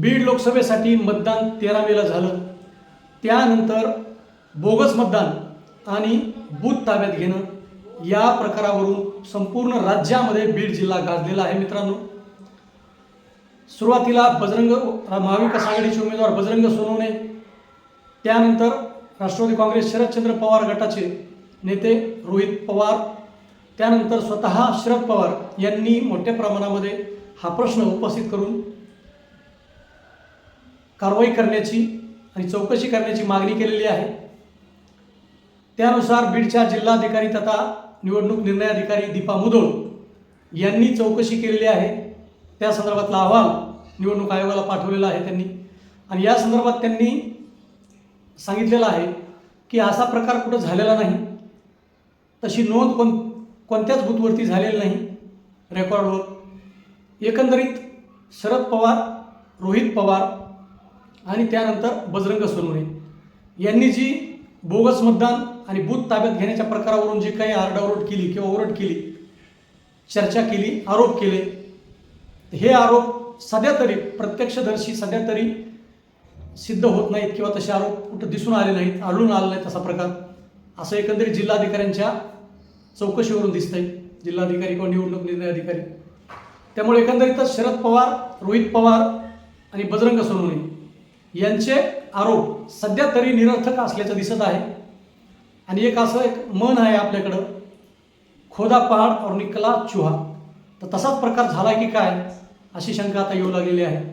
बीड लोकसभेसाठी मतदान तेरा मेला झालं. त्यानंतर बोगस मतदान आणि बूथ ताब्यात घेणं या प्रकारावरून संपूर्ण राज्यामध्ये बीड जिल्हा गाजलेला आहे मित्रांनो. सुरुवातीला बजरंग महाविकास आघाडीचे उमेदवार बजरंग सोनवणे त्यानंतर राष्ट्रवादी काँग्रेस शरदचंद्र पवार गटाचे नेते रोहित पवार त्यानंतर स्वतः शरद पवार यांनी मोठ्या प्रमाणामध्ये हा प्रश्न उपस्थित करून कारवाई करण्याची आणि चौकशी करण्याची मागणी केलेली आहे. त्यानुसार बीडच्या जिल्हाधिकारी तथा निवडणूक निर्णय अधिकारी दीपा मुदोळ यांनी चौकशी केलेली आहे. त्या संदर्भातला अहवाल निवडणूक आयोगाला पाठवलेला आहे त्यांनी. आणि या संदर्भात त्यांनी सांगितलेलं आहे की असा प्रकार कुठं झालेला नाही. तशी नोंद कोण कोणत्याच बूथवरती झालेली नाही. रेकॉर्डवर एकंदरीत शरद पवार रोहित पवार आणि त्यानंतर बजरंग सोनवणे. यांनी जी बोगस मतदान आणि बूथ ताब्यात घेण्याच्या प्रकारावरून जी काही आरडाओरड केली किंवा ओरड केली चर्चा केली आरोप केले हे आरोप सध्या तरी प्रत्यक्षदर्शी सध्या तरी सिद्ध होत नाहीत किंवा तसे आरोप कुठं दिसून आले नाहीत आढळून आले नाहीत असा प्रकार असं एकंदरीत जिल्हाधिकाऱ्यांच्या चौकशीवरून दिसतंय. जिल्हाधिकारी किंवा निवडणूक निर्णय अधिकारी. त्यामुळे एकंदरीतच शरद पवार रोहित पवार आणि बजरंग सोनवणे यांचे आरोप सध्या तरी निरर्थक असल्याचं दिसत आहे. आणि एक असं एक मन आहे आपल्याकडं. खोदा पहाड और निकला चुहा. तर तसाच प्रकार झाला की काय? अशी शंका आता येऊ लागलेली आहे.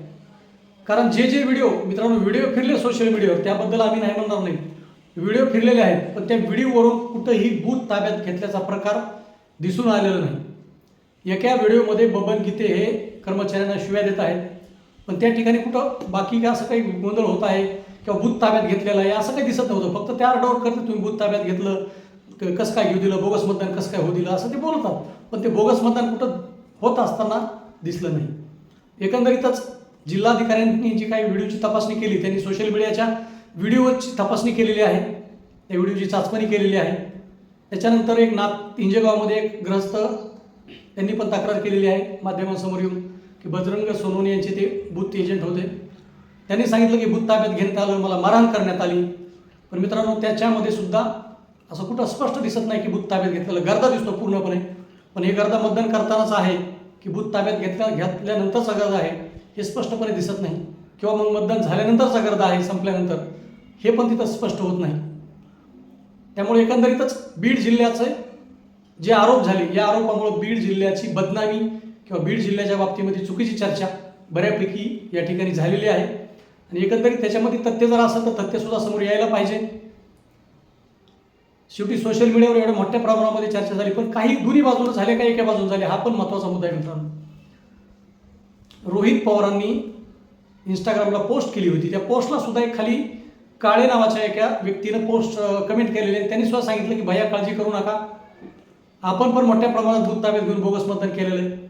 कारण जे जे व्हिडिओ मित्रांनो व्हिडिओ फिरले सोशल मीडियावर त्याबद्दल आम्ही नाही म्हणणार नाही. व्हिडिओ फिरलेले आहेत पण त्या व्हिडिओवरून कुठंही बूथ ताब्यात घेतल्याचा प्रकार दिसून आलेला नाही. एका व्हिडिओमध्ये बबन गीते हे कर्मचाऱ्यांना शिव्या देत आहेत. पण त्या ठिकाणी कुठं बाकी काय असं काही गोंधळ होत आहे किंवा भूत ताब्यात घेतलेलं आहे असं काही दिसत नव्हतं. फक्त त्या आरडावर करते तुम्ही भूत ताब्यात घेतलं क- कसं काय घेऊ दिलं बोगस मतदान कसं काय होऊ दिलं असं ते बोलतात. पण ते बोगस मतदान कुठं होत असताना दिसलं नाही. एकंदरीतच जिल्हाधिकाऱ्यांनी जी काही व्हिडिओची तपासणी केली त्यांनी सोशल मीडियाच्या व्हिडिओची तपासणी केलेली आहे. त्या व्हिडिओची चाचपणी केलेली आहे. त्याच्यानंतर एक नाथ इंजेगावमध्ये एक ग्रस्त त्यांनी पण तक्रार केलेली आहे माध्यमांसमोर येऊन. की बजरंग सोनवणे यांचे ते बूथ एजंट होते. त्यांनी सांगितलं की बूथ ताब्यात घेण्यात आलं मला मारहाण करण्यात आली. पण मित्रांनो त्याच्यामध्ये सुद्धा असं कुठं स्पष्ट दिसत नाही की बूथ ताब्यात घेतलेलं. गर्दा दिसतो पूर्णपणे. पण हे गर्दा मतदान करतानाच आहे की बूथ ताब्यात घेतल्या घेतल्यानंतरचा गर्दा आहे हे स्पष्टपणे दिसत नाही. किंवा मग मतदान झाल्यानंतरचा गर्दा आहे संपल्यानंतर हे पण तिथं स्पष्ट होत नाही. त्यामुळे एकंदरीतच बीड जिल्ह्याचे जे आरोप झाले या आरोपामुळे बीड जिल्ह्याची बदनामी किंवा बीड जिल्ह्याच्या बाबतीमध्ये चुकीची चर्चा बऱ्यापैकी या ठिकाणी झालेली आहे. आणि एकंदरीत त्याच्यामध्ये तथ्य जर असेल तर तथ्यसुद्धा समोर यायला पाहिजे. शेवटी सोशल मीडियावर एवढ्या मोठ्या प्रमाणामध्ये चर्चा झाली पण काही दोन्ही बाजूला झाले काही एका बाजूला झाले हा पण महत्त्वाचा मुद्दा आहे मित्रांनो. रोहित पवारांनी इंस्टाग्रामला पोस्ट केली होती. त्या पोस्टला सुद्धा एक खाली काळे नावाच्या एका व्यक्तीनं पोस्ट कमेंट केलेली. आहे त्यांनी सुद्धा सांगितलं की भैया काळजी करू नका. आपण पण मोठ्या प्रमाणात दूध ताब्यात घेऊन बोगस मतदान केलेलं आहे.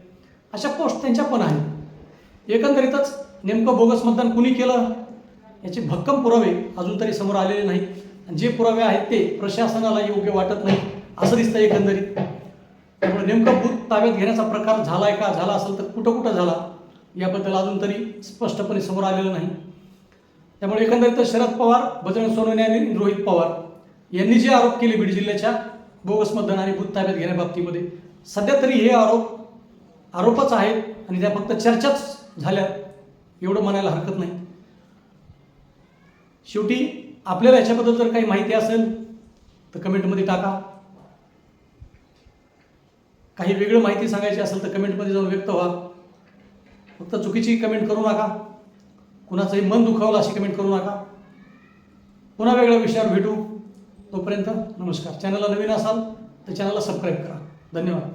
अशा पोस्ट त्यांच्या पण आहेत. एकंदरीतच नेमकं बोगस मतदान कुणी केलं याचे भक्कम पुरावे अजून तरी समोर आलेले नाहीत. जे पुरावे आहेत ते प्रशासनाला योग्य वाटत नाही असं दिसतं एकंदरीत. त्यामुळे नेमकं बूथ ताब्यात घेण्याचा प्रकार झाला आहे का झाला असेल तर कुठं कुठं झाला याबद्दल अजून तरी स्पष्टपणे समोर आलेलं नाही. त्यामुळे एकंदरीत शरद पवार बजरंग सोनवणे आणि रोहित पवार यांनी जे आरोप केले बीड जिल्ह्याच्या बोगस मतदान आणि बूथ ताब्यात घेण्याबाबतीमध्ये सध्या तरी हे आरोप आरोपच आहेत आणि त्या फक्त चर्चाच झाल्या. एवढं म्हणायला हरकत नाही. शेवटी आपल्याला याच्याबद्दल जर काही माहिती असेल तर कमेंटमध्ये टाका. काही वेगळं माहिती सांगायची असेल तर कमेंटमध्ये जाऊन व्यक्त व्हा. फक्त चुकीची कमेंट करू नका. कुणाचंही मन दुखावलं अशी कमेंट करू नका. पुन्हा वेगळ्या विषयावर भेटू. तोपर्यंत नमस्कार. चॅनलला नवीन असाल तर चॅनलला सबस्क्राईब करा. धन्यवाद.